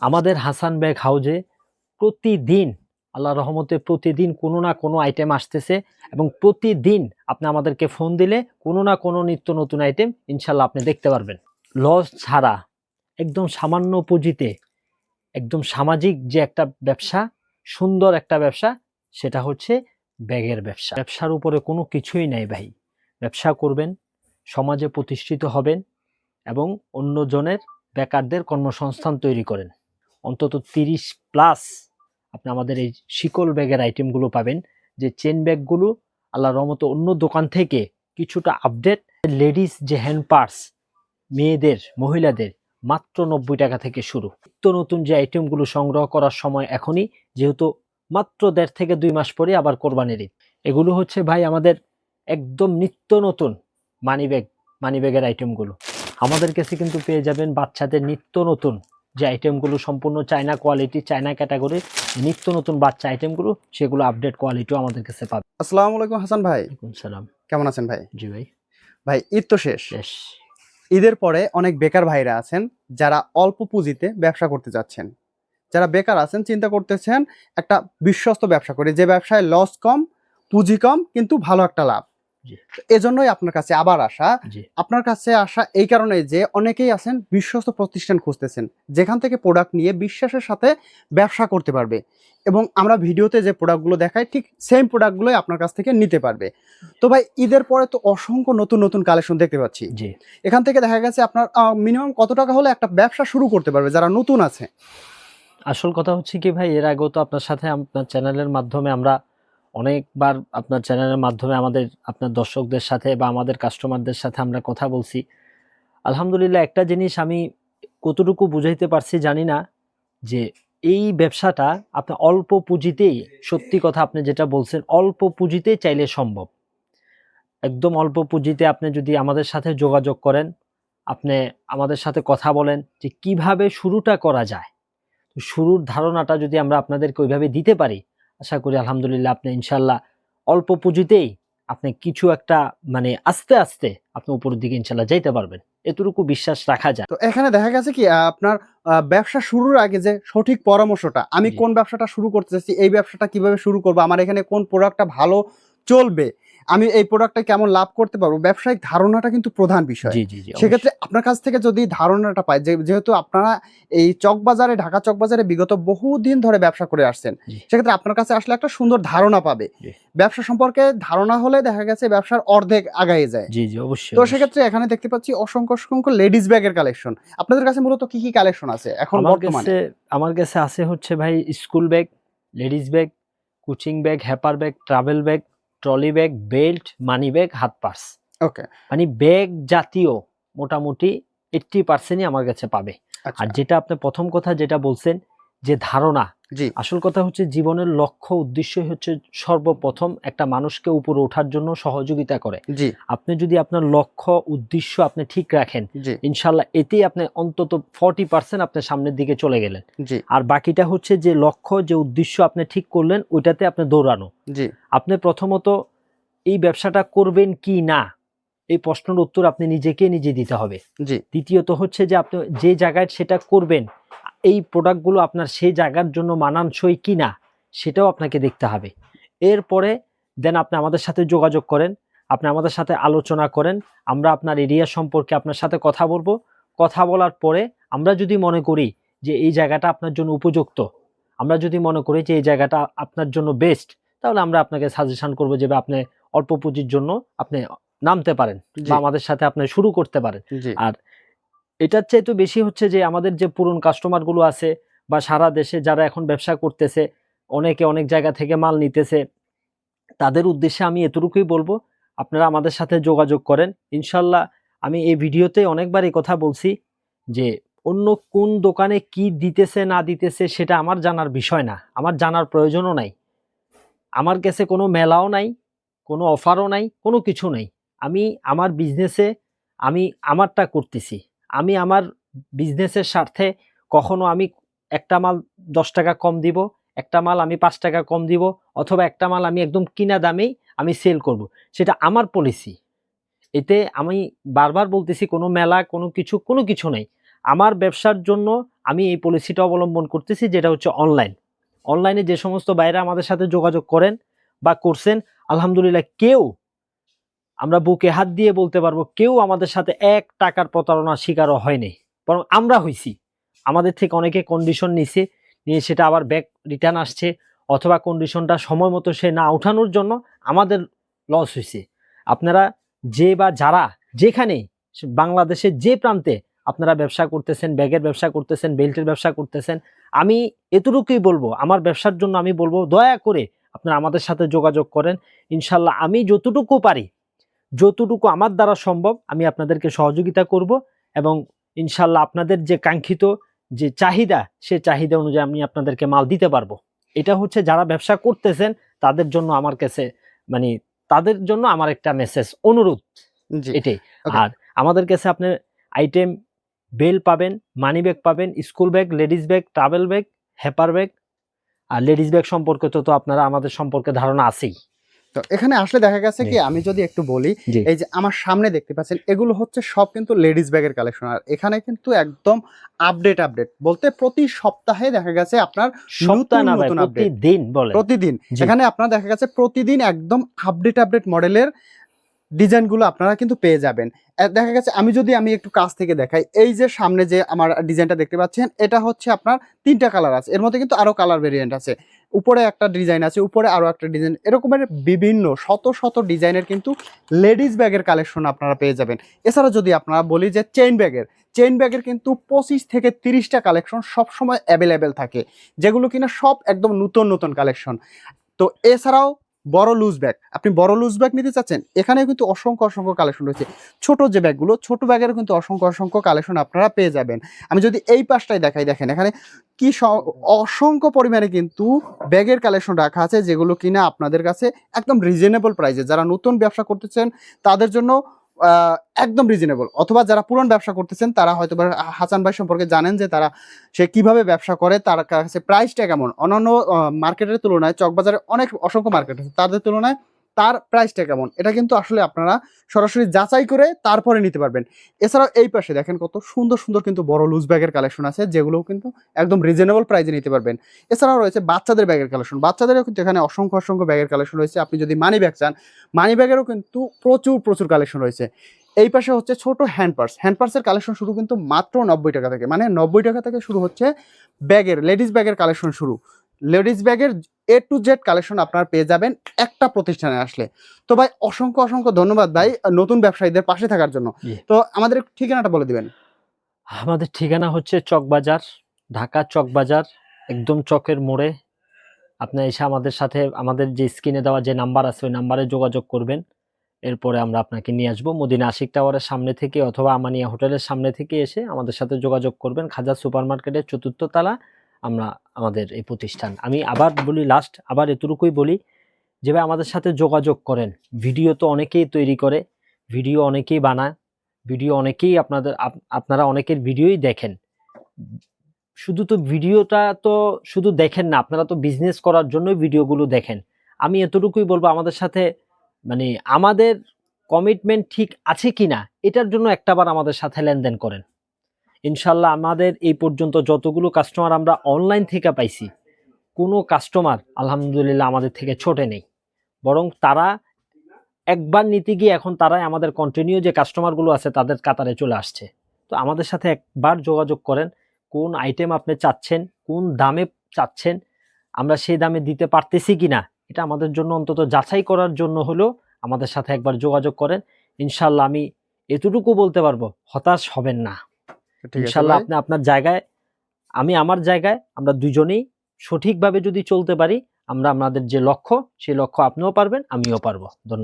আমাদের হাসান ব্যাগ হাউজে প্রতিদিন আল্লাহ রহমতে প্রতিদিন কোনো না কোনো আইটেম আসতেছে এবং প্রতিদিন আপনি আমাদেরকে ফোন দিলে কোনো না কোনো নিত্য নতুন আইটেম ইনশাল্লাহ আপনি দেখতে পারবেন। লস ছাড়া একদম সামান্য পুঁজিতে, একদম সামাজিক যে একটা ব্যবসা, সুন্দর একটা ব্যবসা, সেটা হচ্ছে ব্যাগের ব্যবসা। ব্যবসার উপরে কোনো কিছুই নাই ভাই। ব্যবসা করবেন, সমাজে প্রতিষ্ঠিত হবেন এবং অন্যজনের বেকারদের কর্মসংস্থান তৈরি করেন। অন্তত তিরিশ প্লাস আপনি আমাদের এই শিকল ব্যাগের আইটেমগুলো পাবেন। যে চেন ব্যাগগুলো আল্লাহ রহমত অন্য দোকান থেকে কিছুটা আপডেট লেডিস যে হ্যান্ড পার্স মেয়েদের, মহিলাদের, মাত্র নব্বই টাকা থেকে শুরু। নিত্য নতুন যে আইটেমগুলো সংগ্রহ করার সময় এখনই, যেহেতু মাত্র দেড় থেকে দুই মাস পরে আবার কোরবানির ঈদ। এগুলো হচ্ছে ভাই আমাদের একদম নিত্য নতুন মানি ব্যাগ মানি ব্যাগের আইটেমগুলো আমাদের কাছে কিন্তু পেয়ে যাবেন বাচ্চাদের নিত্য নতুন যে আইটেমগুলো সম্পূর্ণ চায়না কোয়ালিটি চায়না ক্যাটাগরি নিত্য নতুন বাচ্চা আইটেমগুলো সেগুলো আপডেট কোয়ালিটিও আমাদের কাছে পাবে। আসসালামু আলাইকুম হাসান ভাই। সালাম। কেমন আছেন ভাই? জি ভাই। ভাই ঈদ তো শেষ। শেষ। ঈদের পরে অনেক বেকার ভাইরা আছেন যারা অল্প পুঁজিতে ব্যবসা করতে যাচ্ছেন। যারা বেকার আছেন চিন্তা করতেছেন একটা বিশ্বস্ত ব্যবসা করে যে ব্যবসায় লস কম পুঁজি কম কিন্তু ভালো একটা লাভ। এজন্যই আপনার কাছে আবার আসা। আপনার কাছে আসা এই কারণে যে অনেকেই আছেন বিশ্বস্ত প্রতিষ্ঠান খুঁজতেছেন যেখান থেকে প্রোডাক্ট নিয়ে বিশ্বাসের সাথে ব্যবসা করতে পারবে এবং আমরা ভিডিওতে যে প্রোডাক্টগুলো দেখাই ঠিক সেম প্রোডাক্টগুলোই আপনার কাছ থেকে নিতে পারবে। তো ভাই ঈদের পরে তো অসংখ্য নতুন নতুন কালেকশন দেখতে পাচ্ছি। জি। এখান থেকে দেখা গেছে আপনার মিনিমাম কত টাকা হলে একটা ব্যবসা শুরু করতে পারবে যারা নতুন আছে? আসল কথা হচ্ছে কি ভাই এর আগেও তো আপনার সাথে আপনার চ্যানেলের মাধ্যমে আমরা অনেকবার আপনার চ্যানেলের মাধ্যমে আমাদের, আপনার দর্শকদের সাথে বা আমাদের কাস্টমারদের সাথে আমরা কথা বলছি। আলহামদুলিল্লাহ একটা জিনিস আমি কতটুকু বুঝাইতে পারছি জানি না, যে এই ব্যবসাটা আপনার অল্প পুঁজিতেই, সত্যি কথা আপনি যেটা বলছেন, অল্প পুঁজিতেই চাইলে সম্ভব। একদম অল্প পুঁজিতে আপনি যদি আমাদের সাথে যোগাযোগ করেন, আপনি আমাদের সাথে কথা বলেন যে কীভাবে শুরুটা করা যায়। শুরুর ধারণাটা যদি আমরা আপনাদেরকে ওইভাবে দিতে পারি আশা করি আলহামদুলিল্লাহ আপনি ইনশাল্লাহ অল্প পুঁজিতেই আপনি কিছু একটা মানে আস্তে আস্তে আপনি উপরের দিকে ইনশাল্লাহ যাইতে পারবেন। এতটুকু বিশ্বাস রাখা যায়। তো এখানে দেখা গেছে কি আপনার ব্যবসা শুরুর আগে যে সঠিক পরামর্শটা আমি কোন ব্যবসাটা শুরু করতে চাচ্ছি এই ব্যবসাটা কীভাবে শুরু করব আমার এখানে কোন প্রোডাক্টটা ভালো চলবে আমি এই প্রোডাক্টটা কেমন লাভ করতে পারব? ব্যবসায়িক ধারণাটা কিন্তু প্রধান বিষয়। সেক্ষেত্রে আপনার কাছ থেকে যদি ধারণাটা পাই যেহেতু আপনারা এই চকবাজারে ঢাকা চকবাজারে বিগত বহুদিন ধরে ব্যবসা করে আসছেন সেক্ষেত্রে আপনার কাছে আসলে একটা সুন্দর ধারণা পাবে। ব্যবসা সম্পর্কে ধারণা হলে দেখা গেছে ব্যবসার অর্ধেক আগায় যায়। জি জি অবশ্যই তো সেক্ষেত্রে এখানে দেখতে পাচ্ছি অসংখ্য অসংখ্য লেডিস ব্যাগের কালেকশন আপনাদের কাছে মূলত কি কি কালেকশন আছে এখন আমার বর্তমানে? কাছে আমার কাছে আছে হচ্ছে ভাই school bag ladies bag coaching bag হ্যাপার bag travel bag trolley bag belt money bag হাত পার্স। ওকে। মানে ব্যাগ জাতীয় মোটামুটি এইট্টি পার্সেন্টই আমার কাছে পাবে। আচ্ছা। আর যেটা আপনি প্রথম কথা যেটা বলছেন যে ধারণা জি। আসল কথা হচ্ছে জীবনের লক্ষ্য উদ্দেশ্যই হচ্ছে সর্বপ্রথম একটা মানুষকে উপরে ওঠার জন্য সহযোগিতা করে। জি। আপনি যদি আপনার লক্ষ্য উদ্দেশ্য আপনি ঠিক রাখেন ইনশাল্লাহ এতেই আপনি অন্তত ফর্টি পার্সেন্ট আপনি সামনের দিকে চলে গেলেন। জি। আর বাকিটা হচ্ছে যে লক্ষ্য যে উদ্দেশ্য আপনি ঠিক করলেন ওইটাতে আপনি দৌড়ানো। জি। আপনি প্রথমত এই ব্যবসাটা করবেন কি না এই প্রশ্নের উত্তর আপনি নিজেকে নিজে দিতে হবে। জি। দ্বিতীয়ত হচ্ছে যে আপনি যে জায়গায় সেটা করবেন এই প্রোডাক্টগুলো আপনার সেই জায়গার জন্য মানানসই কি না সেটাও আপনাকে দেখতে হবে। এরপরে দেন আপনি আমাদের সাথে যোগাযোগ করেন আপনি আমাদের সাথে আলোচনা করেন আমরা আপনার এরিয়া সম্পর্কে আপনার সাথে কথা বলব। কথা বলার পরে আমরা যদি মনে করি যে এই জায়গাটা আপনার জন্য উপযুক্ত আমরা যদি মনে করি যে এই জায়গাটা আপনার জন্য বেস্ট তাহলে আমরা আপনাকে সাজেশন করব যে আপনি অল্প পুঁজির জন্য আপনি নামতে পারেন বা আমাদের সাথে আপনি শুরু করতে পারেন। আর এটার চেয়ে তো বেশি হচ্ছে যে আমাদের যে পুরন কাস্টমারগুলো আছে বা সারা দেশে যারা এখন ব্যবসা করতেছে, অনেকে অনেক জায়গা থেকে মাল নিতেছে, তাদের উদ্দেশ্যে আমি এতটুকুই বলব, আপনারা আমাদের সাথে যোগাযোগ করেন। ইনশাল্লাহ আমি এই ভিডিওতে অনেকবার এই কথা বলছি যে অন্য কোন দোকানে কি দিতেছে, না দিতেছে সেটা আমার জানার বিষয় না। আমার জানার প্রয়োজনও নাই। আমার কাছে কোনো মেলাও নাই, কোনো অফারও নাই, কোনো কিছু নাই। আমি আমার বিজনেসে আমি আমারটা করতেছি। আমি আমার বিজনেসের স্বার্থে কখনো আমি একটা মাল দশ টাকা কম দিব, একটা মাল আমি পাঁচ টাকা কম দিব, অথবা একটা মাল আমি একদম কিনা দামেই আমি সেল করব। সেটা আমার পলিসি এতে আমি বারবার বলতেছি, কোনো মেলা, কোনো কিছু কোনো কিছু নেই। আমার ব্যবসার জন্য আমি এই পলিসিটা অবলম্বন করতেছি, যেটা হচ্ছে অনলাইন অনলাইনে যে সমস্ত বাইরে আমাদের সাথে যোগাযোগ করেন বা করছেন, আলহামদুলিল্লাহ কেউ আমরা বুকে হাত দিয়ে বলতে পারব, কেউ আমাদের সাথে এক টাকার প্রতারণার শিকারও হয়নি। বরং আমরা হইছি। আমাদের থেকে অনেকে কন্ডিশন নিছে, নিয়ে সেটা আবার ব্যাক রিটার্ন আসছে, অথবা কন্ডিশনটা সময় মতো সে না ওঠানোর জন্য আমাদের লস হয়েছে আপনারা যে বা যারা যেখানে বাংলাদেশের যে প্রান্তে আপনারা ব্যবসা করতেছেন ব্যাগের ব্যবসা করতেছেন বেল্টের ব্যবসা করতেছেন, আমি এতটুকুই বলব, আমার ব্যবসার জন্য আমি বলব, দয়া করে আপনারা আমাদের সাথে যোগাযোগ করেন। ইনশাল্লাহ আমি যতটুকু পারি যতটুকু আমার দ্বারা সম্ভব আমি আপনাদেরকে সহযোগিতা করব এবং ইনশাল্লাহ আপনাদের যে কাঙ্ক্ষিত যে চাহিদা সে চাহিদা অনুযায়ী আমি আপনাদেরকে মাল দিতে পারব। এটা হচ্ছে যারা ব্যবসা করতেছেন তাদের জন্য আমার কাছে মানে তাদের জন্য আমার একটা মেসেজ অনুরোধ। এটাই। আর আমাদের কাছে আপনি আইটেম বেল পাবেন মানি ব্যাগ পাবেন school bag ladies bag travel bag হ্যাপার bag আর লেডিস ব্যাগ সম্পর্কে তো তো আপনারা আমাদের সম্পর্কে ধারণা আছেই। তো এখানে আসলে দেখা গেছে কি আমি যদি একটু বলি এই যে আমার সামনে দেখতে পাচ্ছেন এগুলো হচ্ছে সব কিন্তু লেডিস ব্যাগের কালেকশন আর এখানে কিন্তু একদম আপডেট আপডেট বলতে প্রতি সপ্তাহে দেখা গেছে আপনার সপ্তাহ না ভাই নতুন প্রতিদিন বলে। প্রতিদিন। এখানে আপনার দেখা গেছে প্রতিদিন একদম আপডেট আপডেট মডেলের ডিজাইনগুলো আপনারা কিন্তু পেয়ে যাবেন। দেখা গেছে আমি যদি আমি একটু কাছ থেকে দেখাই এই যে সামনে যে আমার ডিজাইনটা দেখতে পাচ্ছেন এটা হচ্ছে আপনার তিনটা কালার আছে। এর মধ্যে কিন্তু আরও কালার ভেরিয়েন্ট আছে। উপরে একটা ডিজাইন আছে, উপরে আরও একটা ডিজাইন, এরকমের বিভিন্ন, শত শত ডিজাইনের কিন্তু লেডিস ব্যাগের কালেকশন আপনারা পেয়ে যাবেন। এছাড়া যদি আপনারা বলি যে চেইন ব্যাগের চেইন ব্যাগের কিন্তু পঁচিশ থেকে তিরিশটা কালেকশন সবসময় অ্যাভেলেবেল থাকে, যেগুলো কিনা সব একদম নতুন নতুন কালেকশন। তো এছাড়াও বড় লুজ ব্যাগ আপনি বড় লুজ ব্যাগ নিতে চাচ্ছেন, এখানেও কিন্তু অসংখ্য অসংখ্য কালেকশন রয়েছে। ছোট যে ব্যাগগুলো ছোট ব্যাগের কিন্তু অসংখ্য অসংখ্য কালেকশন আপনারা পেয়ে যাবেন। আমি যদি এই পাশটাই দেখাই, দেখেন এখানে কি অসংখ্য পরিমাণে কিন্তু ব্যাগের কালেকশন রাখা আছে, যেগুলো কিনা আপনাদের কাছে একদম রিজনেবল প্রাইসে যারা নতুন ব্যবসা করতেছেন তাদের জন্য একদম রিজনেবল অথবা যারা পুরন ব্যবসা করতেছেন, তারা হয়তো হাসান ভাই সম্পর্কে জানেন যে তারা সে কীভাবে ব্যবসা করে, তার কাছে প্রাইসটা কেমন? অন্যান্য মার্কেটের তুলনায় চকবাজারে অনেক, অসংখ্য মার্কেট আছে। তাদের তুলনায় তার প্রাইসটা কেমন? এটা কিন্তু আসলে আপনারা সরাসরি যাচাই করে তারপরে নিতে পারবেন। এছাড়াও এই পাশে দেখেন কত সুন্দর সুন্দর কিন্তু বড় লুজ ব্যাগের কালেকশন আছে, যেগুলোও কিন্তু একদম রিজনেবল প্রাইসে নিতে পারবেন। এছাড়াও রয়েছে বাচ্চাদের ব্যাগের কালেকশন বাচ্চাদেরও কিন্তু এখানে অসংখ্য অসংখ্য ব্যাগের কালেকশন রয়েছে। আপনি যদি মানি ব্যাগ চান মানি ব্যাগেরও কিন্তু প্রচুর প্রচুর কালেকশন রয়েছে। এই পাশে হচ্ছে ছোট হ্যান্ড পার্স হ্যান্ড পার্সের কালেকশন শুরু কিন্তু মাত্র নব্বই টাকা থেকে মানে নব্বই টাকা থেকে শুরু হচ্ছে ব্যাগের লেডিস ব্যাগের কালেকশন শুরু। লেডিস ব্যাগের এ টু জেড কালেকশন আপনারা পেয়ে যাবেন একটা প্রতিষ্ঠানে আসলে। তো ভাই অসংখ্য অসংখ্য ধন্যবাদ ভাই নতুন ব্যবসায়ীদের পাশে থাকার জন্য। তো আমাদের ঠিকানাটা বলে দিবেন। আমাদের ঠিকানা হচ্ছে চকবাজার ঢাকা চকবাজার একদম চকের মোড়ে। আপনি এসে আমাদের সাথে আমাদের যে স্ক্রিনে দেওয়া যে নাম্বার আছে ওই নাম্বারে যোগাযোগ করবেন। এরপরে আমরা আপনাকে নিয়ে আসব। মদিনা আশিক টাওয়ারের সামনে থেকে অথবা আমানিয়া হোটেলের সামনে থেকে এসে আমাদের সাথে যোগাযোগ করবেন। খাজা সুপার মার্কেটের চতুর্থ তলা আমরা আমাদের এই প্রতিষ্ঠান। আমি আবার বলি লাস্ট আবার এতটুকুই বলি যে আমাদের সাথে যোগাযোগ করেন। ভিডিও তো অনেকেই তৈরি করে, ভিডিও অনেকেই বানায়, ভিডিও অনেকেই আপনাদের, আপ- আপনারা অনেকের ভিডিওই দেখেন। শুধু তো ভিডিওটা তো শুধু দেখেন না, আপনারা তো বিজনেস করার জন্যই ভিডিওগুলো দেখেন। আমি এতটুকুই বলব, আমাদের সাথে মানে আমাদের কমিটমেন্ট ঠিক আছে কি না এটার জন্য একটাবার আমাদের সাথে লেনদেন করেন। ইনশাল্লাহ আমাদের এই পর্যন্ত যতগুলো কাস্টমার আমরা অনলাইন থেকে পাইছি, কোনো কাস্টমার আলহামদুলিল্লাহ আমাদের থেকে ছোটে নেই। বরং তারা একবার নিতে গিয়ে এখন তারাই আমাদের কন্টিনিউ যে কাস্টমারগুলো আছে তাদের কাতারে চলে আসছে। তো আমাদের সাথে একবার যোগাযোগ করেন, কোন আইটেম আপনি চাচ্ছেন, কোন দামে চাচ্ছেন, আমরা সেই দামে দিতে পারতেছি কি না এটা আমাদের জন্য অন্তত যাচাই করার জন্য হলেও আমাদের সাথে একবার যোগাযোগ করেন। ইনশাল্লাহ আমি এতটুকু বলতে পারব, হতাশ হবেন না। ইনশাল্লাহ আপনি আপনার জায়গায় আমি আমার জায়গায় আমরা দুজনেই সঠিকভাবে যদি চলতে পারি আমরা আমাদের যে লক্ষ্য সেই লক্ষ্য আপনিও পারবেন আমিও পারব। ধন্যবাদ।